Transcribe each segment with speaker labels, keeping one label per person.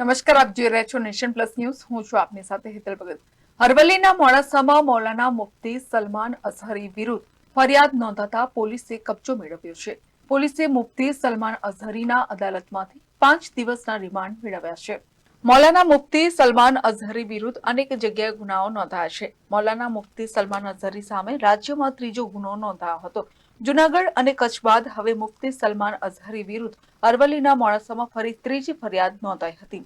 Speaker 1: નમસ્કાર, આપ જોઈ રહ્યા છો નેશન પ્લસ ન્યૂઝ. હું છું આપની સાથે હેતલ ભગત. અરવલ્લીના મોડાસામાં મૌલાના મુફ્તી સલમાન અઝહરી વિરુદ્ધ ફરિયાદ નોંધાતા પોલીસે કબજો મેળવ્યો છે. પોલીસે મુફ્તી સલમાન અઝહરીના અદાલતમાંથી પાંચ દિવસના રિમાન્ડ મેળવ્યા છે. મૌલાના મુફ્તી સલમાન અઝહરી વિરુદ્ધ અનેક જગ્યાએ ગુનાઓ નોંધાયા છે. મૌલાના મુફ્તી સલમાન અઝહરી સામે રાજ્યમાં ત્રીજો ગુનો નોંધાયો હતો. જુનાગઢ અને કચ્છ બાદ હવે મુફ્તી સલમાન અઝહરી વિરુદ્ધ અરવલ્લીના મોડાસામાં ફરી ત્રીજી ફરિયાદ નોંધાઈ હતી.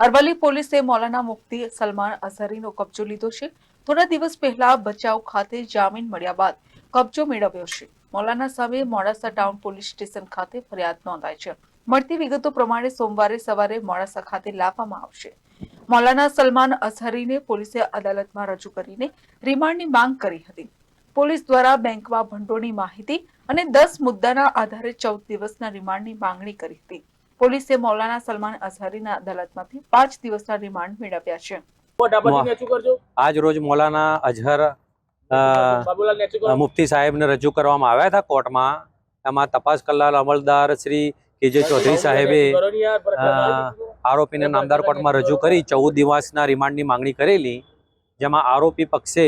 Speaker 1: અરવલ્લી પોલીસે મૌલાના મુફ્તી સલમાન અઝહરીનો કબજો લીધો છે. થોડા દિવસ પહેલા બચાવ ખાતે જામીન મળ્યા બાદ કબજો મેળવ્યો છે. મૌલાના સામે મોડાસા ટાઉન પોલીસ સ્ટેશન ખાતે ફરિયાદ નોંધાઈ છે. મળતી વિગતો પ્રમાણે સોમવારે સવારે મોડાસા ખાતે લાવવામાં આવશે. મૌલાના સલમાન અઝહરીને પોલીસે અદાલતમાં રજૂ કરીને રિમાન્ડની માંગ કરી હતી. પોલીસ દ્વારા બેંકમાં ભંડોળની માહિતી અને દસ મુદ્દાના આધારે ચૌદ દિવસના રિમાન્ડની માંગણી કરી હતી. પોલીસે મૌલાના સલમાન અઝહરીના અદાલતમાંથી પાંચ દિવસના રિમાન્ડ મેળવ્યા છે.
Speaker 2: આજ રોજ મૌલાના અઝહર મુફ્તી સાહેબને રજૂ કરવામાં આવ્યા હતા કોર્ટમાં. એમાં તપાસ કલાલ અમલદાર શ્રી કેજે ચૌધરી સાહેબે આરોપીને નામદાર કોર્ટમાં રજૂ કરી ચૌદ દિવસના રિમાન્ડની માંગણી કરેલી જેમાં આરોપી પક્ષે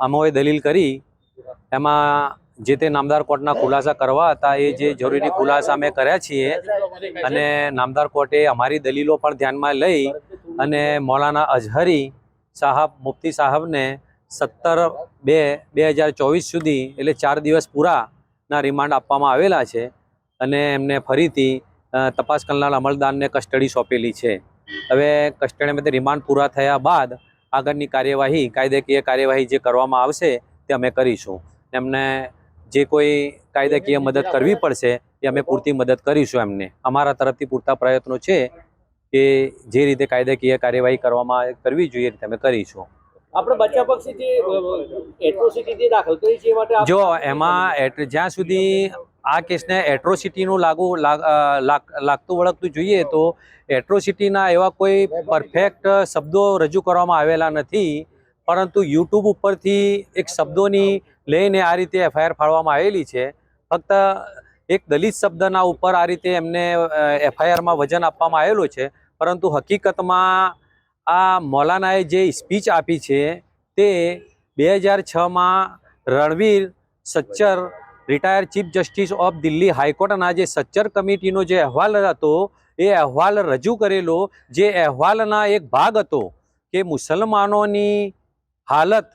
Speaker 2: અમોએ દલીલ કરી, એમાં જે તે નામદાર કોર્ટના ખુલાસા કરવા હતા, એ જે જરૂરી ખુલાસા અમે કર્યા છીએ, અને નામદાર કોર્ટે અમારી દલીલો પણ ધ્યાનમાં લઈ અને મૌલાના અઝહરી સાહબ, મુફ્તી સાહેબને સત્તર બે બે હજાર ચોવીસ સુધી, એટલે ચાર દિવસ પૂરાના રિમાન્ડ આપવામાં આવેલા છે, અને એમને ફરીથી તપાસ કરનાર અમલદારને કસ્ટડી સોંપેલી છે. હવે કસ્ટડીમાંથી રિમાન્ડ પૂરા થયા બાદ આગળની કાર્યવાહી કાયદાકીય કાર્યવાહી જે કરવામાં આવશે તે અમે કરીશું. એમને જે કોઈ કાયદાકીય મદદ કરવી પડશે એ અમે પૂરતી મદદ કરીશું એમને. અમારા તરફથી પૂરતા પ્રયત્નો છે કે જે રીતે કાયદાકીય કાર્યવાહી કરવામાં કરવી જોઈએ રીતે અમે કરીશું.
Speaker 3: આપણે બચ્ચા પક્ષી જે એટ્રોસિટી જે દાખલ કરી છે માટે
Speaker 2: જો એમાં જ્યાં સુધી આ કેસને એટ્રોસિટીનું લાગુ લાગ- લાગતું વળગતું જોઈએ તો એટ્રોસિટીના એવા કોઈ પરફેક્ટ શબ્દો રજૂ કરવામાં આવેલા નથી. પરંતુ યુટ્યુબ ઉપરથી એક શબ્દોની લઈને આ રીતે એફઆઈઆર ફાળવામાં આવેલી છે. ફક્ત એક દલિત શબ્દના ઉપર આ રીતે એમને એફઆઈઆરમાં વજન આપવામાં આવેલું છે. પરંતુ હકીકતમાં આ મૌલાનાએ જે સ્પીચ આપી છે તે બે હજાર છમાં Ranvir Sachar retire chief justice of Delhi હાઈકોર્ટના જે સચ્ચર કમિટીનો જે અહેવાલ હતો, એ અહેવાલ રજૂ કરેલો. જે અહેવાલના એક ભાગ હતો કે મુસલમાનોની હાલત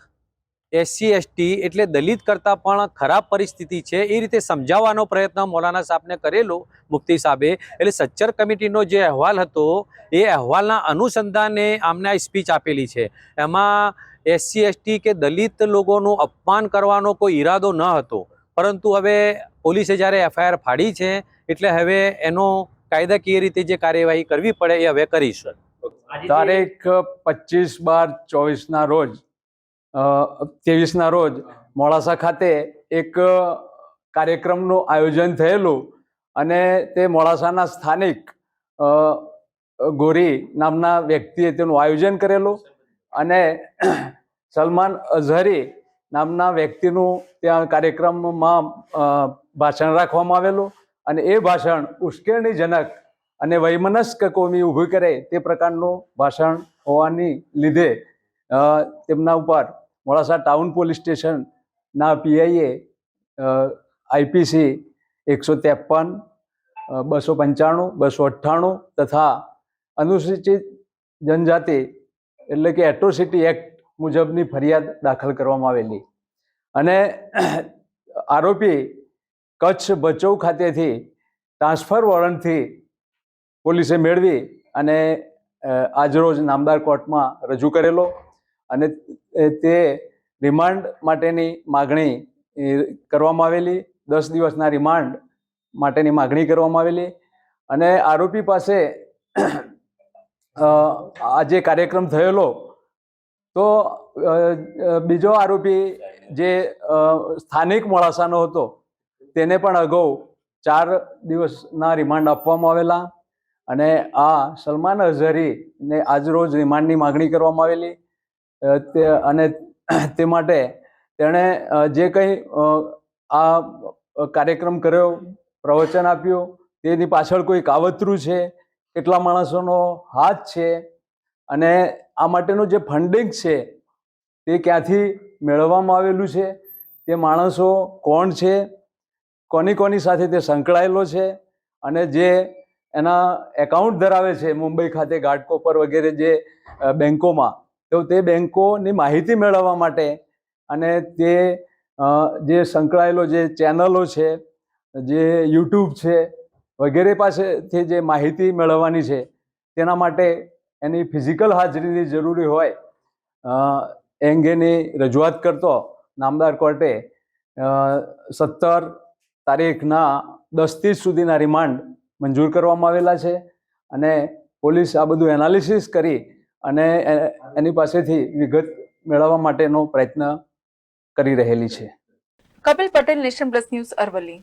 Speaker 2: એસસી, એસટી એટલે દલિત કરતાં પણ ખરાબ પરિસ્થિતિ છે, એ રીતે સમજાવવાનો પ્રયત્ન મૌલાના સાહેબને કરેલો, મુફ્તી સાહેબે. એટલે સચ્ચર કમિટીનો જે અહેવાલ હતો, એ અહેવાલના અનુસંધાને આમને આ સ્પીચ આપેલી છે. એમાં એસસી, એસટી કે દલિત લોકોનું અપમાન કરવાનો કોઈ ઈરાદો ન હતો. પરંતુ હવે પોલીસે જ્યારે એફઆઈઆર ફાડી છે એટલે હવે એનો કાયદાકીય રીતે જે કાર્યવાહી કરવી પડે એ હવે કરીશું.
Speaker 4: તારીખ પચીસ બાર ચોવીસના રોજ ત્રેવીસના રોજ મોડાસા ખાતે એક કાર્યક્રમનું આયોજન થયેલું અને તે મોડાસાના સ્થાનિક ગોરી નામના વ્યક્તિએ તેનું આયોજન કરેલું અને સલમાન અઝહરી નામના વ્યક્તિનું ત્યાં કાર્યક્રમમાં ભાષણ રાખવામાં આવેલું અને એ ભાષણ ઉશ્કેરણીજનક અને વૈમનસ્ક કોમી ઊભી કરે તે પ્રકારનું ભાષણ હોવાની લીધે તેમના ઉપર મોડાસા ટાઉન પોલીસ સ્ટેશનના પીઆઈએ આઈપીસી એકસો ત્રેપન બસો પંચાણું, બસો અઠ્ઠાણું તથા અનુસૂચિત જનજાતિ એટલે કે એટ્રોસિટી એક્ટ મુજબની ફરિયાદ દાખલ કરવામાં આવેલી. અને આરોપી કચ્છ ભચૌ ખાતેથી ટ્રાન્સફર વોરંટથી પોલીસે મેળવી અને આજરોજ નામદાર કોર્ટમાં રજૂ કરેલો અને તે રિમાન્ડ માટેની માગણી કરવામાં આવેલી. દસ દિવસના રિમાન્ડ માટેની માગણી કરવામાં આવેલી. અને આરોપી પાસે આ જે કાર્યક્રમ થયેલો તો બીજો આરોપી જે સ્થાનિક મોડાસાનો હતો, તેને પણ અગાઉ ચાર દિવસના રિમાન્ડ આપવામાં આવેલા અને આ સલમાન અઝહરીને આજરોજ રિમાન્ડની માગણી કરવામાં આવેલી. અને તે માટે તેણે જે કંઈ આ કાર્યક્રમ કર્યો, પ્રવચન આપ્યું, તેની પાછળ કોઈ કાવતરું છે, કેટલા માણસોનો હાથ છે, અને આ માટેનું જે ફંડિંગ છે, તે ક્યાંથી મેળવવામાં આવેલું છે, તે માણસો કોણ છે, કોની કોની સાથે તે સંકળાયેલો છે, અને જે એના એકાઉન્ટ ધરાવે છે, મુંબઈ ખાતે ઘાટકોપર વગેરે જે બેન્કોમાં તો તે બેંકોની માહિતી મેળવવા માટે અને તે જે સંકળાયેલો જે ચેનલો છે, જે યુટ્યુબ છે, વગેરે પાસેથી જે માહિતી મેળવવાની છે, તેના માટે એની ફિઝિકલ હાજરીની જરૂરી હોય અંગેની રજૂઆત કરતો નામદાર કોર્ટે સત્તર તારીખના દસ ત્રીસ સુધીના રિમાન્ડ મંજૂર કરવામાં આવેલા છે અને પોલીસ આ બધું એનાલિસિસ કરી અને એની પાસેથી વિગત મેળવવા માટેનો પ્રયત્ન કરી રહેલી છે.
Speaker 1: Kapil Patel nation plus news Aravalli.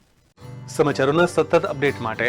Speaker 5: સમાચારોના સતત અપડેટ માટે